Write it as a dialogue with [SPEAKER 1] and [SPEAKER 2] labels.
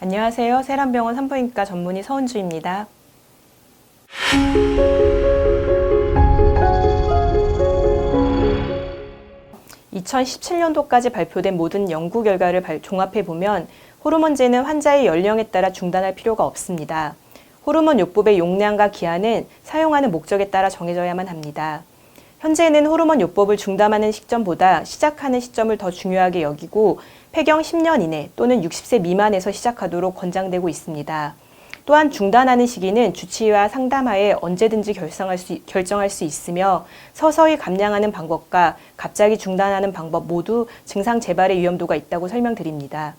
[SPEAKER 1] 안녕하세요. 세란병원 산부인과 전문의 서은주입니다. 2017년도까지 발표된 모든 연구 결과를 발- 종합해 보면 호르몬제는 환자의 연령에 따라 중단할 필요가 없습니다. 호르몬 요법의 용량과 기한은 사용하는 목적에 따라 정해져야만 합니다. 현재는 호르몬 요법을 중단하는 시점보다 시작하는 시점을 더 중요하게 여기고 폐경 10년 이내 또는 60세 미만에서 시작하도록 권장되고 있습니다. 또한 중단하는 시기는 주치의와 상담하에 언제든지 결정할 수, 결정할 수 있으며 서서히 감량하는 방법과 갑자기 중단하는 방법 모두 증상 재발의 위험도가 있다고 설명드립니다.